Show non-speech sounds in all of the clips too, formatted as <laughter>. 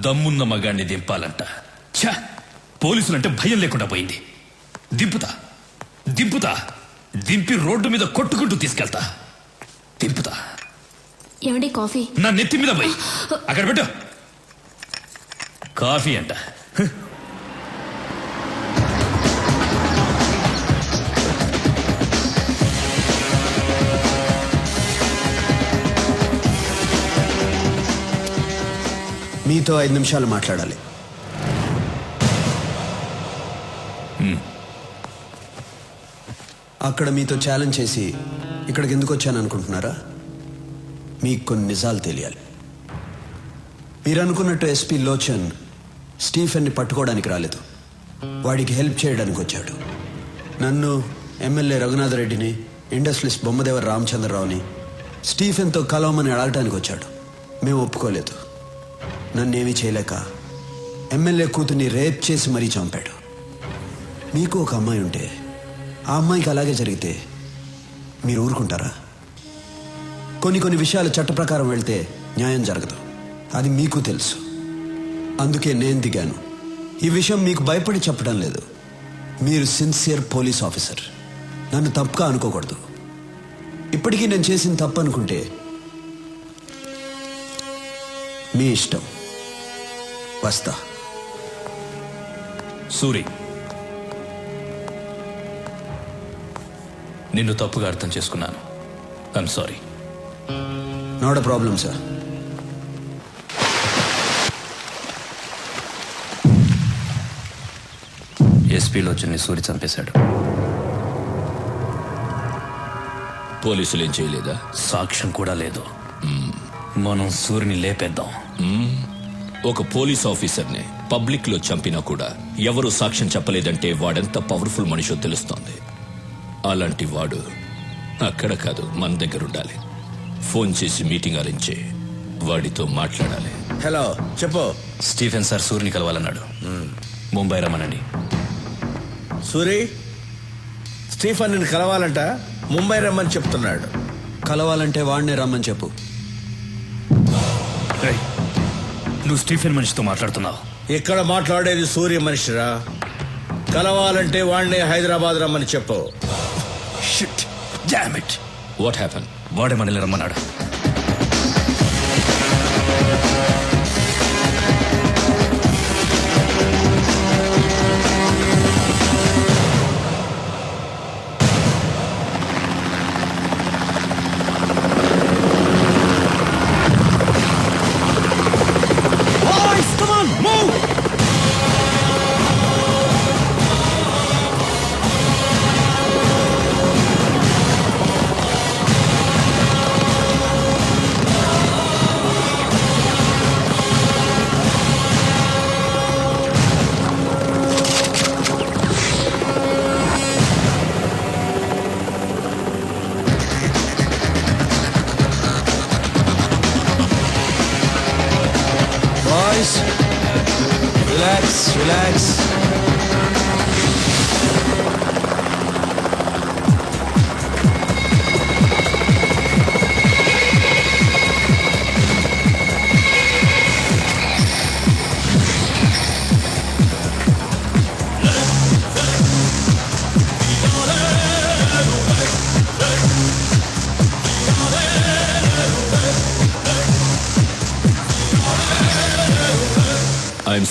దమ్మున్న మగాన్ని దింపాలంట. ఛ! పోలీసులంటే భయం లేకుండా పోయింది. దింపుతా. దింపుతా. దింపి రోడ్డు మీద కొట్టుకుంటూ తీసుకెళ్తా. దింపుతా. ఏమండి కాఫీ? నా నెత్తి మీద పోయి. అక్కడ పెట్టు. కాఫీ అంట. మీతో ఐదు నిమిషాలు మాట్లాడాలి. అక్కడ మీతో ఛాలెంజ్ చేసి ఇక్కడికి ఎందుకు వచ్చాను అనుకుంటున్నారా? మీకు కొన్ని నిజాలు తెలియాలి. మీరు అనుకున్నట్టు ఎస్పీ లోచన్ స్టీఫెన్ని పట్టుకోవడానికి రాలేదు. వాడికి హెల్ప్ చేయడానికి వచ్చాడు. నన్ను ఎమ్మెల్యే రఘునాథ రెడ్డిని ఇండస్ట్రియలిస్ట్ బొమ్మదేవర రామచంద్రరావుని స్టీఫెన్తో కలవమని అడగటానికి వచ్చాడు. మేము ఒప్పుకోలేదు. నన్నేమీ చేయలేక ఎమ్మెల్యే కూతుర్ని రేప్ చేసి మరీ చంపాడు. మీకు ఒక అమ్మాయి ఉంటే ఆ అమ్మాయికి అలాగే జరిగితే మీరు ఊరుకుంటారా? కొన్ని కొన్ని విషయాలు చట్ట ప్రకారం వెళ్తే న్యాయం జరగదు. అది మీకు తెలుసు. అందుకే నేను దిగాను. ఈ విషయం మీకు భయపడి చెప్పడం లేదు. మీరు సిన్సియర్ పోలీస్ ఆఫీసర్. నన్ను తప్పుగా అనుకోకూడదు. ఇప్పటికీ నేను చేసిన తప్పు అనుకుంటే మీ ఇష్టం. వస్తా. సూరి. నిన్ను తప్పుగా అర్థం చేసుకున్నాను. I'm sorry not a problem sir ఎస్పీలో వచ్చి సూరి చంపేశాడు. పోలీసులు ఏం చేయలేదా? సాక్ష్యం కూడా లేదు. మనం సూరిని లేపేద్దాం. ఒక పోలీస్ ఆఫీసర్ని పబ్లిక్లో చంపినా కూడా ఎవరు సాక్ష్యం చెప్పలేదంటే వాడెంత పవర్ఫుల్ మనిషో తెలుస్తోంది. అలాంటి వాడు అక్కడ కాదు మన దగ్గర ఉండాలి. ఫోన్ చేసి మీటింగ్ అరేంజ్ చేయి. వాడితో మాట్లాడాలి. హలో చెప్పు. స్టీఫెన్ సార్ సూరిని కలవాలన్నాడు. ముంబై రమ్మనండి. సూరి స్టీఫన్ కలవాలంట ముంబై రమ్మని చెప్తున్నాడు. కలవాలంటే వాడినే రమ్మని చెప్పు. రేయ్, నువ్వు స్టీఫెన్ మనిషితో మాట్లాడుతున్నావు. ఇక్కడ మాట్లాడేది సూర్య మనిషిరా. కలవాలంటే వాడిని హైదరాబాద్ రమ్మని చెప్పు. Shit damn it what happen వాడే మనల్ని రమ్మన్నాడు. relax, relax.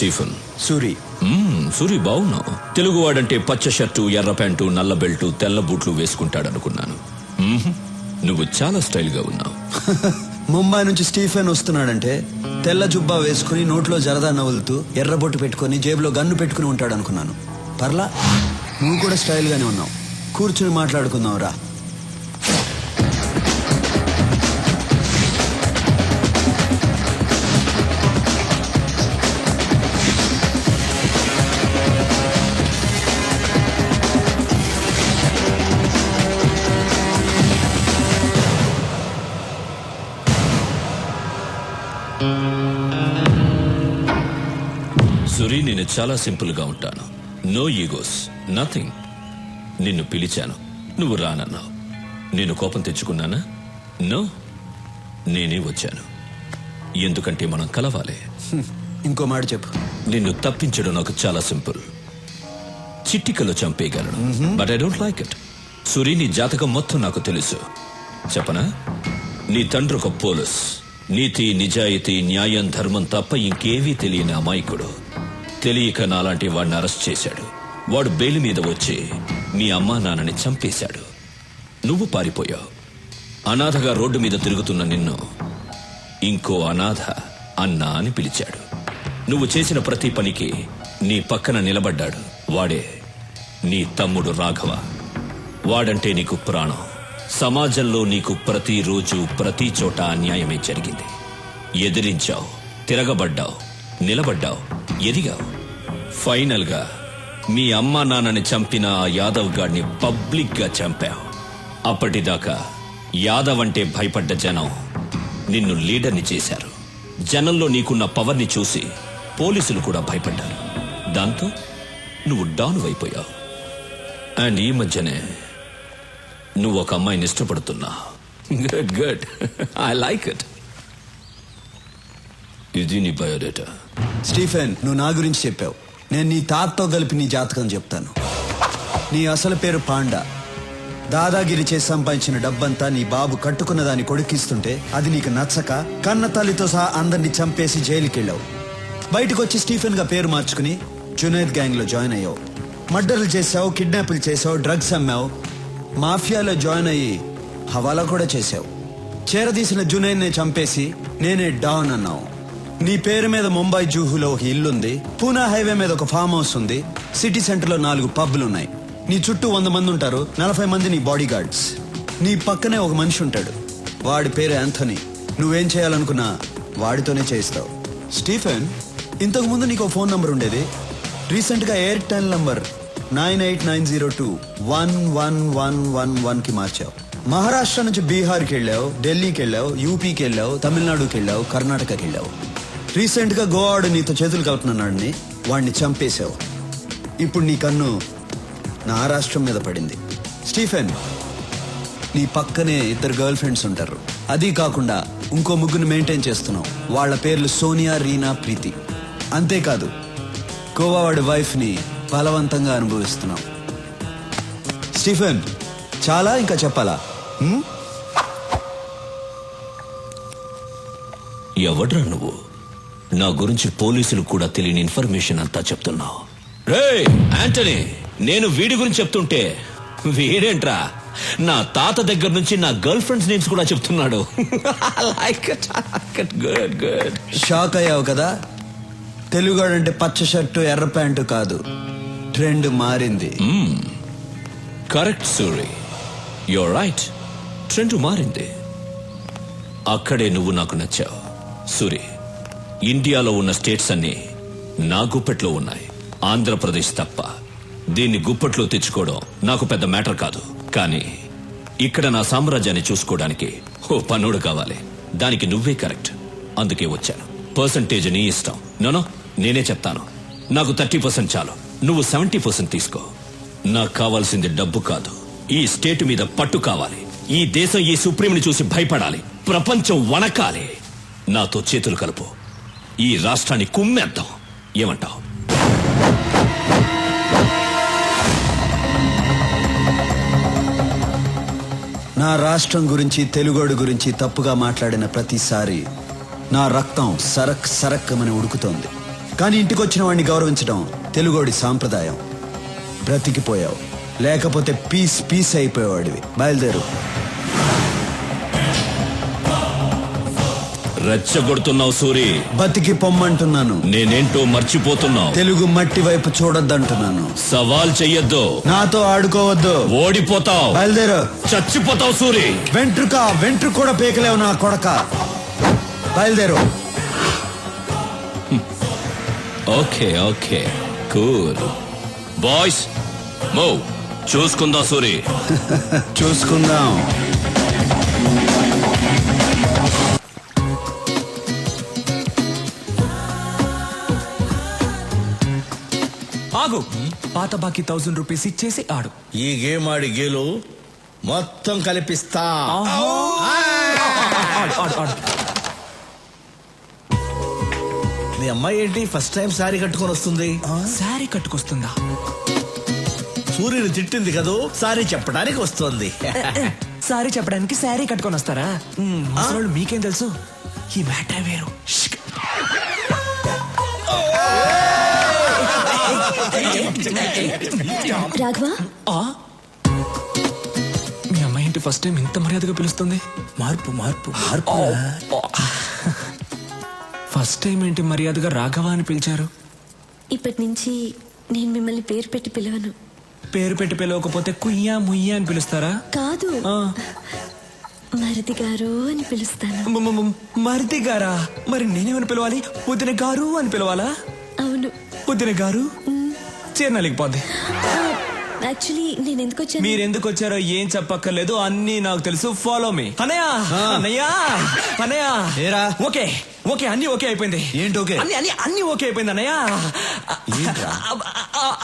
Stephen. Suri. Suri బాగున్నావు తెలుగువాడంటే పచ్చ షర్టు ఎర్ర ప్యాంటు నల్ల బెల్టు తెల్ల బూట్లు వేసుకుంటాడనుకున్నాను. నువ్వు చాలా స్టైల్గా ఉన్నావు. <laughs> ముంబై నుంచి స్టీఫెన్ వస్తున్నాడంటే తెల్ల జుబ్బా వేసుకుని నోట్లో జరదా నవ్వులుతూ ఎర్రబొట్టు పెట్టుకొని జేబులో గన్ను పెట్టుకుని ఉంటాడు అనుకున్నాను పర్లా? నువ్వు కూడా స్టైల్ గానే ఉన్నావు. కూర్చుని మాట్లాడుకుందాం రా చాలా సింపుల్గా ఉంటాను. No egos nothing. నిన్ను పిలిచాను. నువ్వు రానన్నావు. నేను కోపం తెచ్చుకున్నానా? నో. నేనే వచ్చాను. ఎందుకంటే మనం కలవాలి. ఇంకో మాట చెప్పు. నిన్ను తప్పించడం నాకు చాలా సింపుల్. చిట్టికలో చంపేయగలను. But I don't like it Suri నీ జాతకం మొత్తం నాకు తెలుసు. చెప్పనా? నీ తండ్రి ఒక పోలీస్. నీతి నిజాయితీ న్యాయం ధర్మం తప్ప ఇంకేవీ తెలియని అమాయకుడు. తెలియక నాలాంటి వాడిని అరెస్ట్ చేశాడు. వాడు బెయిల్ మీద వచ్చి మీ అమ్మా నాన్నని చంపేశాడు. నువ్వు పారిపోయావు. అనాథగా రోడ్డు మీద తిరుగుతున్న నిన్ను ఇంకో అనాథ అన్నా అని పిలిచాడు. నువ్వు చేసిన ప్రతి పనికి నీ పక్కన నిలబడ్డాడు. వాడే నీ తమ్ముడు రాఘవ. వాడంటే నీకు ప్రాణం. సమాజంలో నీకు ప్రతిరోజు ప్రతి చోట అన్యాయమే జరిగింది. ఎదిరించావు తిరగబడ్డావు. నిలబడ్డావు ఎదిగావు. ఫైనల్గా మీ అమ్మా నాన్నని చంపిన ఆ యాదవ్ గాడిని పబ్లిక్గా చంపావు. అప్పటిదాకా యాదవ్ అంటే భయపడ్డ జనం నిన్ను లీడర్ని చేశారు. జనంలో నీకున్న పవర్ని చూసి పోలీసులు కూడా భయపడ్డారు. దాంతో నువ్వు డౌన్ అయిపోయావు. అండ్ ఈ మధ్యనే నువ్వు ఒక అమ్మాయిని ఇష్టపడుతున్నా. Good good. I like it ఇది నీ బయోడేటా. స్టీఫెన్ నువ్వు నా గురించి చెప్పావు. నేను నీ తాతతో కలిపి నీ జాతకం చెప్తాను. నీ అసలు పేరు పాండా. దాదాగిరి చేసి సంపాదించిన డబ్బంతా నీ బాబు కట్టుకున్న దాన్ని కొడుకిస్తుంటే అది నీకు నచ్చక కన్న తల్లితో సహా అందరినీ చంపేసి జైలుకెళ్ళావు. బయటకు వచ్చి స్టీఫెన్గా పేరు మార్చుకుని జునైద్ గ్యాంగ్లో జాయిన్ అయ్యావు. మర్డర్లు చేసావు కిడ్నాపులు చేసావు డ్రగ్స్ అమ్మావు. మాఫియాలో జాయిన్ అయ్యి హవాలా కూడా చేసావు చేరదీసిన జునైద్ నే చంపేసి నేనే డాన్ అన్నావు. నీ పేరు మీద ముంబై జూహులో ఒక ఇల్లుంది పూనా హైవే మీద ఒక ఫామ్ హౌస్ ఉంది సిటీ సెంటర్లో నాలుగు పబ్లు ఉన్నాయి నీ చుట్టూ వంద మంది ఉంటారు నలభై మంది నీ బాడీ గార్డ్స్ నీ పక్కనే ఒక మనిషి ఉంటాడు వాడి పేరు యాంథనీ నువ్వేం చేయాలనుకున్నా వాడితోనే చేయిస్తావు. స్టీఫెన్ ఇంతకు ముందు నీకు ఫోన్ నంబర్ ఉండేది? రీసెంట్గా Airtel number nine eight nine zero two one one one one వన్కి మార్చావు. మహారాష్ట్ర నుంచి బీహార్కి వెళ్ళావు ఢిల్లీకి వెళ్ళావు యూపీకి వెళ్ళావు తమిళనాడుకి వెళ్ళావు కర్ణాటకకి వెళ్ళావు. రీసెంట్గా గోవాడు నీతో చేతులు కలుపుతున్నాడని వాడిని చంపేశావు. ఇప్పుడు నీ కన్ను నా రాష్ట్రం మీద పడింది. స్టీఫెన్ నీ పక్కనే ఇద్దరు గర్ల్ ఫ్రెండ్స్ ఉంటారు. అది కాకుండా ఇంకో ముగ్గురు మెయింటైన్ చేస్తున్నావు. వాళ్ళ పేర్లు సోనియా రీనా ప్రీతి. అంతేకాదు గోవా వాడి వైఫ్ని బలవంతంగా అనుభవిస్తున్నావు. స్టీఫెన్ చాలా ఇంకా చెప్పాలా? ఎవడ్రా నువ్వు? నా గురించి పోలీసులు కూడా తెలియని ఇన్ఫర్మేషన్ అంతా చెప్తున్నావు. రే యాంటనీ నేను వీడి గురించి చెప్తుంటే వీడేంట్రా? నా తాత దగ్గర నుంచి నా గర్ల్ ఫ్రెండ్స్ నేమ్స్ కూడా చెప్తున్నాడు. లైక్ గుడ్ గుడ్ షాక్ అయ్యావు కదా? తెలుగాడంటే పచ్చ షర్టు ఎర్ర ప్యాంటు కాదు. ట్రెండ్ మారింది. Correct Suri your right trend మారింది. అక్కడే నువ్వు నాకు నచ్చావు. సూరి ఇండియాలో ఉన్న స్టేట్స్ అన్ని నా గుప్పెట్లో ఉన్నాయి. ఆంధ్రప్రదేశ్ తప్ప. దీన్ని గుప్పట్లో తెచ్చుకోవడం నాకు పెద్ద మ్యాటర్ కాదు. కానీ ఇక్కడ నా సామ్రాజ్యాన్ని చూసుకోవడానికి ఓ పన్నుడు కావాలి. దానికి నువ్వే కరెక్ట్. అందుకే వచ్చాను. పర్సంటేజ్ నీ ఇష్టం. నోనో నేనే చెప్తాను. నాకు థర్టీ పర్సెంట్ చాలు. నువ్వు సెవెంటీ పర్సెంట్ తీసుకో. నాకు కావాల్సింది డబ్బు కాదు. ఈ స్టేట్ మీద పట్టు కావాలి. ఈ దేశం ఈ సుప్రీంని చూసి భయపడాలి. ప్రపంచం వణకాలి. నాతో చేతులు కలుపు. ఈ రాష్ట్రాన్ని కుమ్మేద్దాం. ఏమంటావు? నా రాష్ట్రం గురించి తెలుగోడు గురించి తప్పుగా మాట్లాడిన ప్రతిసారి నా రక్తం సరక్ సరక్కమని ఉడుకుతోంది. కానీ ఇంటికొచ్చిన వాడిని గౌరవించడం తెలుగోడి సాంప్రదాయం. బ్రతికిపోయావు. లేకపోతే పీస్ పీస్ అయిపోయేవాడివి. బయలుదేరు. రెచ్చగొడుతున్నావు సూరి. బతికి పొమ్మంటున్నాను. నేనేంటో మర్చిపోతున్నావు. తెలుగు మట్టి వైపు చూడొద్దంటున్నాను. సవాల్ చెయ్యొద్దు. నాతో ఆడుకోవద్దు. ఓడిపోతావు. బయలుదేరు. చచ్చిపోతావు సూరి. వెంట్రుక వెంట్రుక కూడా పీకలేవు నా కొడక. బయలుదేరు. Okay okay. Cool. Boys move. చూసుకుందా Suri. <laughs> చూసుకుందాం. ఆగు. పాత బాకీ థౌసండ్ రూపీస్ ఇచ్చేసి ఆడు. ఈ గేమ్ ఆడి గేలు మొత్తం కలిపిస్తా. ఆడు ఆడు ఆడు. నీ అమ్మాయి ఏంటి? ఫస్ట్ టైం సారీ కట్టుకొని వస్తుంది. శారీ కట్టుకొస్తుందా? సూర్యుని తిట్టింది కదూ? సారీ చెప్పడానికి వస్తుంది. సారీ చెప్పడానికి శారీ కట్టుకొని వస్తారా? మ్మ్, ముసలోళ్ళు మీకేం తెలుసు? ఈ మ్యాటర్ వేరు. రాఘవ? ఆ? మీ అమ్మాయి ఏంటి ఫస్ట్ టైం ఇంత మర్యాదగా పిలుస్తుంది? మార్పు మార్పు. మార్పు. ఫస్ట్ టైం ఏంటి మర్యాదగా రాఘవ అని పిలిచారు? ఇప్పటి నుంచి నేను మిమ్మల్ని పేరు పెట్టి పిలవను. పేరు పెట్టి పిలవకపోతే కుయ్యా ముయ్యా అని పిలుస్తారా? కాదు. ఆ. మరిది గారు అని పిలుస్తాను. మరిది గారా? మరి నేనేమని పిలవాలి? వదిన గారు అని పిలవాలా? అవును. వదిన గారు? చేరనలేకపోద్ది యాక్చువల్లీ నేను ఎందుకు వచ్చాను? మీరెందుకు వచ్చారో ఏం చెప్పక్కర్లేదు అన్నీ నాకు తెలుసు. ఫాలో మీ అన్నయ్య! అన్నయ్య! అన్నయ్య! ఏరా? ఓకే. ఓకే అన్ని ఓకే అయిపోయింది. ఏంటి ఓకే? అన్ని అన్ని అన్ని ఓకే అయిపోయింది ఆ,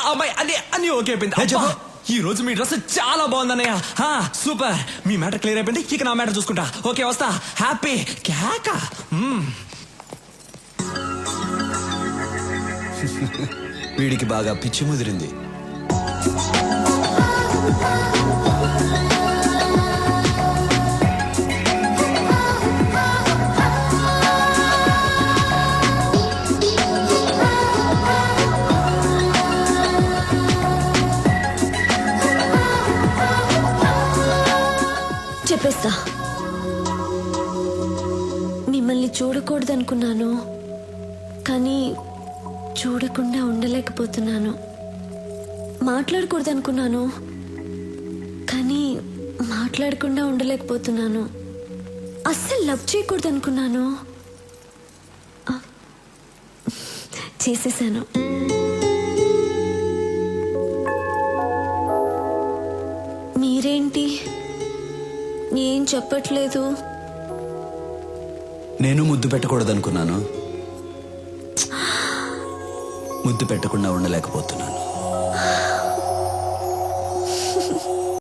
అమ్మాయి అన్ని అన్ని ఓకే అయిపోయింది. ఈ రోజు మీ డ్రెస్ చాలా బాగుంది అన్నయ్య. హా, సూపర్. మీ మ్యాటర్ క్లియర్ అయిపోయింది ఇక నా మ్యాటర్ చూసుకుంటా. ఓకే వస్తా. హ్యాపీ కేక. మ్మ్. <laughs> వీడికి బాగా పిచ్చి ముదిరింది. చెప్పేస్తా. మిమ్మల్ని చూడకూడదనుకున్నాను. కానీ చూడకుండా ఉండలేకపోతున్నాను. మాట్లాడకూడదు అనుకున్నాను కానీ మాట్లాడకుండా ఉండలేకపోతున్నాను. అస్సలు లవ్ చేయకూడదనుకున్నాను. అనుకున్నాను చేసేసాను. మీరేంటి? ఏం చెప్పట్లేదు? నేను ముద్దు పెట్టకూడదనుకున్నాను. ముద్దు పెట్టకుండా ఉండలేకపోతున్నాను.